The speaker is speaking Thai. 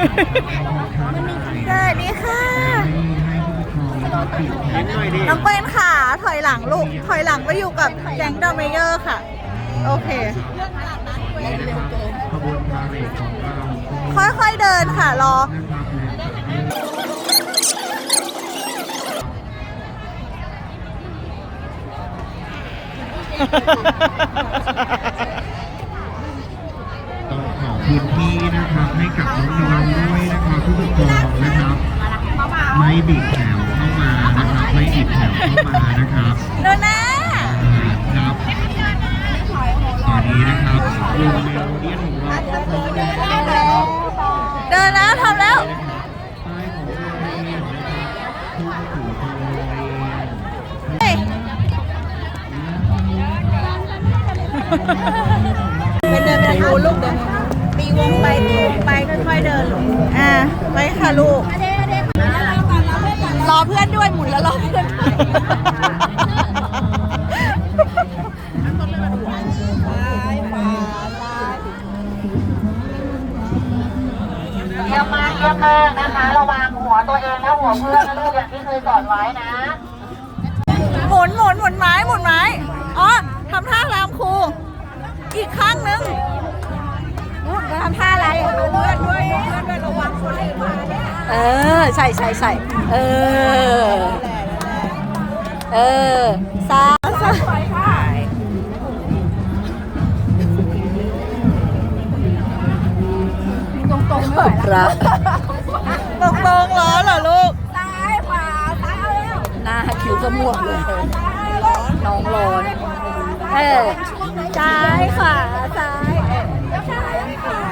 สวัสดีค่ะยิ้มหน่อยดิน้องเป็นค่ะถอยหลังลูกถอยหลังไปอยู่กับแก๊งดอมเมเยอร์ค่ะ โอเคขบวนพาเหรดของเราค่อยๆเดินค่ะรอ พื้นที่นะครับให้กับน้องๆด้วยนะครับผู้ปกครองนะครับ ไม่บิดแถวเข้ามานะครับ ไม่บิดแถวเข้ามานะครับเดินน้าครับตอนนี้นะครับวงเมโลเดียนของเราก็พร้อมแล้วนะครับเดินแล้วทำแล้วป้ายของโรงเรียนนะครับทุ่งถูโรงเรียน เฮ้ยเป็นเดินไปทางนู้นลู งไปตีวงไปค่อยๆเดินลูกอ่าไปค่ะลูก รอเพื่อนด้วยหมุนแล้วรอเพื่อนด้วยเยี่ยมมากเยี่ยมมากนะคะ ระวังหัวตัวเองและหัวเพื่อนนะลูกอย่างที่เคยสอนไว้นะ หมุนหมุนหมุนไม้หมุนไม้ อ๋อทำท่ารามครู อีกข้างนึง เนี่ยเออใส่ใส่ใส่เออ เออสาตรงตรงๆไม่ไหวพระตรงตรงๆล้อเหรอลูกหน้าคิ้วก็ม่วงเลย น้องร้อนเออซ้ายขวาซ้ายเออ